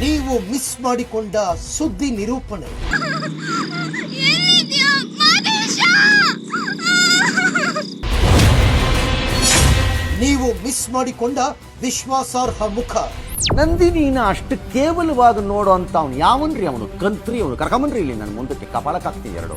ನೀವು ಮಿಸ್ ಮಾಡಿಕೊಂಡ ಸುದ್ದಿ ನಿರೂಪಣೆ. ನೀವು ಮಿಸ್ ಮಾಡಿಕೊಂಡ ವಿಶ್ವಾಸಾರ್ಹ ಮುಖ. ನಂದಿನಿನ ಅಷ್ಟು ಕೇವಲವಾಗಿ ನೋಡೋ ಅಂತ ಅವನು ಯಾವನ್ರಿ ಅವನು? ಕಂತ್ರಿ ಅವನು. ಕರ್ಕೊಂಬನ್ರಿ ಇಲ್ಲಿ ನನ್ನ ಮುಂದಕ್ಕೆ. ಕಪಾಲಕ್ಕಾಗ್ತೀನಿ ಎರಡು.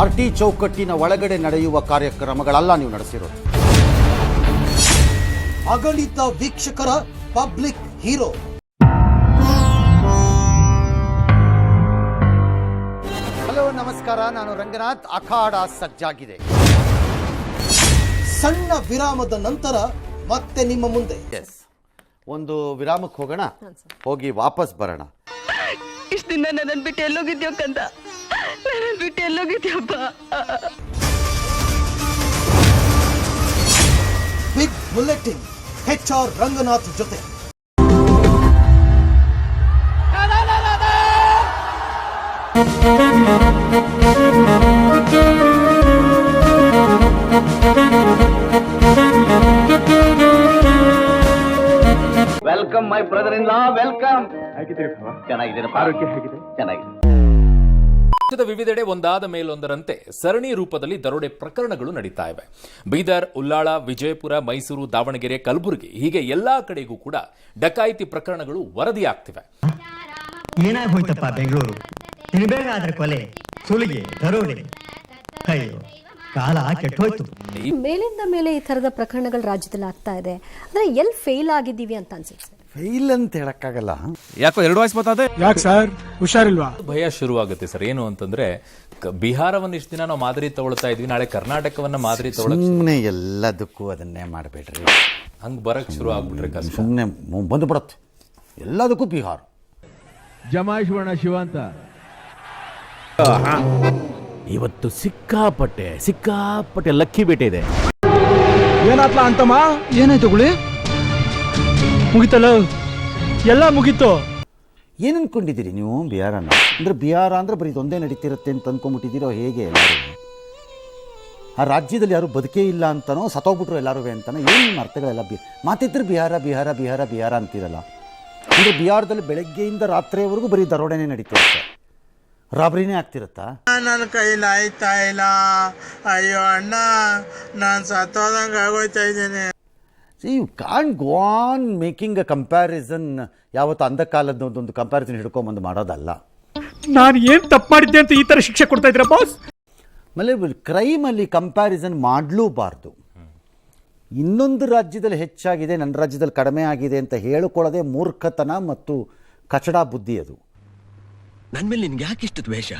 ಪಾರ್ಟಿ ಚೌಕಟ್ಟಿನ ಒಳಗಡೆ ನಡೆಯುವ ಕಾರ್ಯಕ್ರಮಗಳಲ್ಲ ನೀವು ನಡೆಸಿರೋದು. ಅಗಣಿತ ವೀಕ್ಷಕರ ಪಬ್ಲಿಕ್ ಹೀರೋ. ಹಲೋ ನಮಸ್ಕಾರ. ನಾನು ರಂಗನಾಥ್. ಅಖಾಡ ಸಜ್ಜಾಗಿದೆ. ಸಣ್ಣ ವಿರಾಮದ ನಂತರ ಮತ್ತೆ ನಿಮ್ಮ ಮುಂದೆ. ಎಸ್ ಒಂದು ವಿರಾಮಕ್ಕೆ ಹೋಗೋಣ. ಹೋಗಿ ವಾಪಸ್ ಬರೋಣ. ಇಷ್ಟು ದಿನ ನನ್ನನ್ನು ಬಿಟ್ಟು ಎಲ್ಲೋಗಿದ್ಯೋ ಕಂದ? ನನ್ನನ್ನು ಬಿಟ್ಟು ಎಲ್ಲೋಗಿದ್ಯಪ್ಪ big bulletin H R Ranganath ಜೊತೆ welcome my brother in law welcome ಚೆನ್ನಾಗಿದ್ದೀರಪ್ಪ ಆರೋಗ್ಯ ಹೇಗಿದೆ ಚೆನ್ನಾಗಿದೆ ರಾಜ್ಯದ ವಿವಿಧೆಡೆ ಒಂದಾದ ಮೇಲೊಂದರಂತೆ ಸರಣಿ ರೂಪದಲ್ಲಿ ದರೋಡೆ ಪ್ರಕರಣಗಳು ನಡೀತಾ ಇವೆ. ಬೀದರ್ ಉಲ್ಲಾಳ ವಿಜಯಪುರ ಮೈಸೂರು ದಾವಣಗೆರೆ ಕಲಬುರಗಿ ಹೀಗೆ ಎಲ್ಲಾ ಕಡೆಗೂ ಕೂಡ ಡಕಾಯಿತಿ ಪ್ರಕರಣಗಳು ವರದಿಯಾಗ್ತಿವೆ. ಏನಾಗಿ ಹೋಯ್ತಪ್ಪ ಬೆಂಗಳೂರು? ತಿನ್ಬೇಕಾದ್ರೆ ಕೊಲೆ ಸುಲಿಗೆ ದರೋಡೆ. ಅಯ್ಯೋ ಕಾಲ ಕೆಟ್ಟೋಯ್ತು. ಮೇಲಿಂದ ಮೇಲೆ ಈ ತರದ ಪ್ರಕರಣಗಳು ರಾಜ್ಯದಲ್ಲಿ ಆಗ್ತಾ ಇದೆ. ಅಂದ್ರೆ ಎಲ್ಲಿ ಫೇಲ್ ಆಗಿದ್ದೀವಿ ಅಂತ ಅನ್ಸುತ್ತೆ. ಫೈಲ್ ಅಂತ ಹೇಳಕ್ಕಾಗಲ್ಲ. ಯಾಕೋ ಎರಡು ವಾಯ್ಸ್ ಬರ್ತದೆ? ಯಾಕೆ ಸರ್? ಹುಷಾರಿಲ್ವಾ? ಭಯ ಶುರುವಾಗುತ್ತೆ ಸರ್. ಏನು ಅಂತಂದ್ರೆ ಬಿಹಾರವನ್ನು ಬಿಹಾರವನ್ನ ಇಷ್ಟು ದಿನ ನಾವು ಮಾದರಿ ತಗೊಳ್ತಾ ಇದ್ವಿ. ನಾಳೆ ಕರ್ನಾಟಕವನ್ನ ಮಾದರಿ ತಗೊಳಕ್ ಸುಮ್ಮನೆ ಎಲ್ಲದಕ್ಕೂ ಅದನ್ನೇ ಮಾಡಬೇಡ್ರಿ. ಹಂಗ್ ಬರಕ್ ಶುರು ಆಗ್ಬಿಟ್ರೆ ಕಷ್ಟ. ಸುಮ್ಮನೆ ಬಂದು ಬಿಡತ್ತೆ ಎಲ್ಲದಕ್ಕೂ ಬಿಹಾರ. ಜಮಾಯಿಸೋಣ ಶಿವ ಅಂತ. ಇವತ್ತು ಸಿಕ್ಕಾಪಟ್ಟೆ ಸಿಕ್ಕಾಪಟ್ಟೆ ಲಕ್ಕಿ ಬೇಟೆ ಇದೆ ಏನಾತ್ಲ ಅಂತಮ್ಮ? ಏನಾಯ್ತು ಗುಳಿ? ಮುಗಿತಲ್ಲ? ಎಲ್ಲ ಮುಗೀತು. ಏನು ಅನ್ಕೊಂಡಿದ್ದೀರಿ ನೀವು ಬಿಹಾರನ? ಅಂದ್ರೆ ಬಿಹಾರ ಅಂದ್ರೆ ಬರೀ ಇದೊಂದೇ ನಡೀತಿರುತ್ತೆ ಅಂತ ಅನ್ಕೊಂಡ್ಬಿಟ್ಟಿದ್ದೀರೋ ಹೇಗೆ ಎಲ್ಲರೂ? ಆ ರಾಜ್ಯದಲ್ಲಿ ಯಾರು ಬದುಕೇ ಇಲ್ಲ ಅಂತನೋ ಸತ್ತೋಗ್ಬಿಟ್ರು ಎಲ್ಲರೂ ಅಂತಾನೋ ಏನು ನಿಮ್ಮ ಅರ್ಥಗಳೆಲ್ಲ ಬಿ ಮಾತಿದ್ರೆ ಬಿಹಾರ ಬಿಹಾರ ಬಿಹಾರ ಬಿಹಾರ ಅಂತೀರಲ್ಲ. ಅಂದರೆ ಬಿಹಾರದಲ್ಲಿ ಬೆಳಗ್ಗೆಯಿಂದ ರಾತ್ರಿಯವರೆಗೂ ಬರೀ ದರೋಡೆನೇ ನಡೀತಿರುತ್ತೆ. ರಾಬರಿನೇ ಆಗ್ತಿರುತ್ತಾ? ನನ್ನ ಕೈಲಿ ಆಯ್ತಾ ಇಲ್ಲ. ಅಯ್ಯೋ ಅಣ್ಣ ನಾನು ಸತ್ತೋದಂಗೆ ಆಗೋಯ್ತಾ ಇದ್ದೀನಿ. See you can go on making a comparison ಯಾವತ್ತು ಅಂಧ ಕಾಲದ ಒಂದು ಕಂಪ್ಯಾರಿಸನ್ ಹಿಡ್ಕೊಂಬಂದು ಮಾಡೋದಲ್ಲ. ನಾನು ಏನು ತಪ್ಪು ಮಾಡಿದ್ದೆ ಅಂತ ಈ ಥರ ಶಿಕ್ಷೆ ಕೊಡ್ತಾ ಇದ್ದೀರಾ ಬಾಸ್ ಆಮೇಲೆ ಕ್ರೈಮಲ್ಲಿ ಕಂಪ್ಯಾರಿಸನ್ ಮಾಡಲೂಬಾರ್ದು. ಇನ್ನೊಂದು ರಾಜ್ಯದಲ್ಲಿ ಹೆಚ್ಚಾಗಿದೆ ನನ್ನ ರಾಜ್ಯದಲ್ಲಿ ಕಡಿಮೆ ಆಗಿದೆ ಅಂತ ಹೇಳಿಕೊಳ್ಳೋದೇ ಮೂರ್ಖತನ ಮತ್ತು ಕಚಡ ಬುದ್ಧಿ ಅದು. ನನ್ನ ಮೇಲೆ ನಿನ್ಗೆ ಯಾಕೆ ಇಷ್ಟು ದ್ವೇಷ?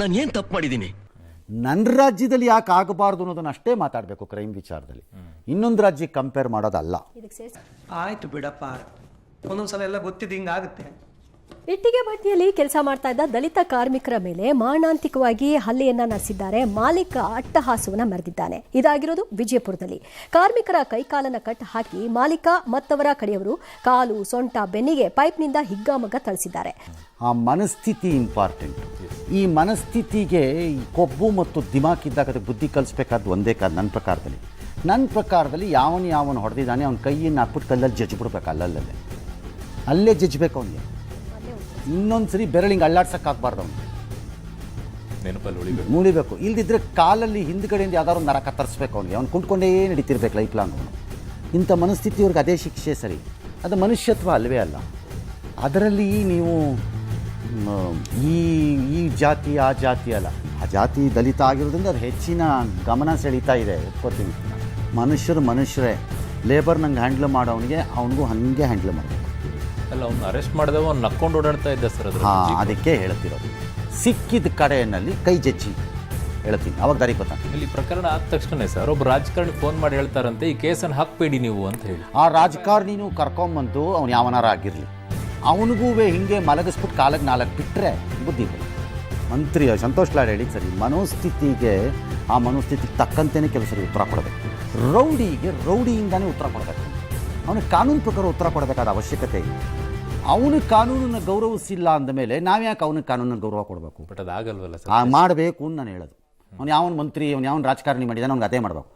ನಾನು ಏನು ತಪ್ಪು ಮಾಡಿದ್ದೀನಿ? ನನ್ನ ರಾಜ್ಯದಲ್ಲಿ ಯಾಕೆ ಆಗಬಾರ್ದು ಅನ್ನೋದನ್ನ ಅಷ್ಟೇ ಮಾತಾಡಬೇಕು ಕ್ರೈಮ್ ವಿಚಾರದಲ್ಲಿ. ಇನ್ನೊಂದು ರಾಜ್ಯಕ್ಕೆ ಕಂಪೇರ್ ಮಾಡೋದಲ್ಲ. ಆಯ್ತು ಬಿಡಪ್ಪ. ಒಂದೊಂದ್ಸಲ ಎಲ್ಲ ಗೊತ್ತಿದ್ದು ಹಿಂಗಾಗುತ್ತೆ ಇಟ್ಟಿಗೆ ಭಟ್ಟಿಯಲ್ಲಿ ಕೆಲಸ ಮಾಡ್ತಾ ಇದ್ದ ದಲಿತ ಕಾರ್ಮಿಕರ ಮೇಲೆ ಮಾರಣಾಂತಿಕವಾಗಿ ಹಲ್ಲೆಯನ್ನ ನಡೆಸಿದ್ದಾರೆ. ಮಾಲೀಕ ಅಟ್ಟಹಾಸವನ್ನ ಮರೆದಿದ್ದಾನೆ. ಇದಾಗಿರೋದು ವಿಜಯಪುರದಲ್ಲಿ. ಕಾರ್ಮಿಕರ ಕೈಕಾಲನ್ನ ಕಟ್ ಹಾಕಿ ಮಾಲೀಕ ಮತ್ತವರ ಕಡೆಯವರು ಕಾಲು, ಸೊಂಟ, ಬೆನ್ನಿಗೆ ಪೈಪ್ನಿಂದ ಹಿಗ್ಗಾಮಗ್ಗ ತಳಿಸಿದ್ದಾರೆ ಆ ಮನಸ್ಥಿತಿ ಇಂಪಾರ್ಟೆಂಟ್ ಈ ಮನಸ್ಥಿತಿಗೆ ಕೊಬ್ಬು ಮತ್ತು ದಿಮಾಕ್ ಇದ್ದಾಗ ಬುದ್ಧಿ ಕಲಿಸ್ಬೇಕಾದ್ದು ಒಂದೇ ಕಾದ ನನ್ನ ಪ್ರಕಾರದಲ್ಲಿ. ನನ್ನ ಪ್ರಕಾರದಲ್ಲಿ ಯಾವನು ಯಾವನು ಹೊಡೆದಿದ್ದಾನೆ, ಅವನ ಕೈಯನ್ನು ಹಾಕ್ಬಿಟ್ಟು ಕಲ್ಲಲ್ಲಿ ಜಜ್ಬಿಡ್ಬೇಕು ಅಲ್ಲಲ್ಲೇ ಅಲ್ಲೇ ಜಜ್ಜಬೇಕು ಅವನಿಗೆ. ಇನ್ನೊಂದು ಸರಿ ಬೆರಳಿಂಗ್ ಅಳ್ಳಾಡ್ಸಕ್ಕೆ ಹಾಕ್ಬಾರ್ದು ಅವನು. ನೆನಪಲ್ಲಿ ಉಳಿಬೇಕು. ಮುಳಿಬೇಕು ಇಲ್ದಿದ್ರೆ ಕಾಲಲ್ಲಿ ಹಿಂದ್ಗಡೆಯಿಂದ ಯಾವ್ದಾದ್ರು ಒಂದು ನರ ಕತ್ತರಿಸ್ಬೇಕು ಅವನಿಗೆ. ಅವ್ನು ಕುಂತ್ಕೊಂಡೇ ನಡೀತಿರ್ಬೇಕು ಲೈಫ್ ಲಾಂಗ್ ಅವನು. ಇಂಥ ಮನಸ್ಥಿತಿಯವ್ರಿಗೆ ಅದೇ ಶಿಕ್ಷೆ ಸರಿ. ಅದು ಮನುಷ್ಯತ್ವ ಅಲ್ವೇ ಅಲ್ಲ. ಅದರಲ್ಲಿ ನೀವು ಈ ಈ ಜಾತಿ ಆ ಜಾತಿ ಅಲ್ಲ. ಆ ಜಾತಿ ದಲಿತ ಆಗಿರೋದ್ರಿಂದ ಅದು ಹೆಚ್ಚಿನ ಗಮನ ಸೆಳೀತಾ ಇದೆ. ಒಪ್ಕೋತೀನಿ. ಮನುಷ್ಯರು ಮನುಷ್ಯರೇ. ಲೇಬರ್ ನಂಗೆ ಹ್ಯಾಂಡ್ಲ್ ಮಾಡೋವನಿಗೆ ಅವನಿಗೂ ಹಾಗೆ ಹ್ಯಾಂಡ್ಲ್ ಮಾಡಬೇಕು. ಅಲ್ಲ ಅವ್ನು ಅರೆಸ್ಟ್ ಮಾಡಿದವ ಅವ್ನು ನಕ್ಕೊಂಡು ಓಡಾಡ್ತಾ ಇದ್ದ ಸರ್ ಅದು ಹಾಂ ಅದಕ್ಕೆ ಹೇಳ್ತಿರೋದು. ಸಿಕ್ಕಿದ ಕಡೆಯಲ್ಲಿ ಕೈ ಜಜ್ಜಿ ಹೇಳ್ತೀನಿ. ಅವಾಗ ದಾರಿ ಗೊತ್ತಾ ಇಲ್ಲಿ ಪ್ರಕರಣ ಆದ ತಕ್ಷಣ ಸರ್ ಒಬ್ಬ ರಾಜಕಾರಣಿ ಫೋನ್ ಮಾಡಿ ಹೇಳ್ತಾರಂತೆ ಈ ಕೇಸನ್ನು ಹಾಕ್ಬೇಡಿ ನೀವು ಅಂತ ಹೇಳಿ. ಆ ರಾಜಕಾರಣಿನೂ ಕರ್ಕೊಂಬಂದು ಅವ್ನು ಯಾವನಾರ ಆಗಿರಲಿ. ಅವನಿಗೂ ಹಿಂಗೆ ಮಲಗಿಸ್ಬಿಟ್ಟು ಕಾಲಕ್ಕೆ ನಾಲ್ಕು ಬಿಟ್ಟರೆ ಬುದ್ಧಿ. ಮಂತ್ರಿ ಸಂತೋಷ್ ಲಾಡ್ ಹೇಳಿ ಸರಿ ಮನೋಸ್ಥಿತಿಗೆ ಆ ಮನೋಸ್ಥಿತಿಗೆ ತಕ್ಕಂತೆಯೇ ಕೆಲಸರಿಗೆ ಉತ್ತರ ಕೊಡಬೇಕು. ರೌಡಿಗೆ ರೌಡಿಯಿಂದಾನೇ ಉತ್ತರ ಕೊಡಬೇಕು. ಅವನಿಗೆ ಕಾನೂನು ಪ್ರಕಾರ ಉತ್ತರ ಕೊಡಬೇಕಾದ ಅವಶ್ಯಕತೆ ಇದೆ ಅವನು ಕಾನೂನನ್ನು ಗೌರವಿಸಿಲ್ಲ ಅಂದ ಮೇಲೆ ನಾವ್ಯಾಕೆ ಅವನಿಗೆ ಕಾನೂನನ್ನು ಗೌರವ ಕೊಡಬೇಕು? ಬಟ್ ಅದಾಗಲ್ವಲ್ಲ ಆಗಲ್ವಲ್ಲ ಸರ್ ಮಾಡಬೇಕು ಅಂತ ನಾನು ಹೇಳೋದು. ಅವ್ನು ಯಾವ ಮಂತ್ರಿ ಅವ್ನು ಯಾವ ರಾಜಕಾರಣಿ ಮಾಡಿದಾನೆ ಅವ್ನಿಗೆ ಅದೇ ಮಾಡಬೇಕು.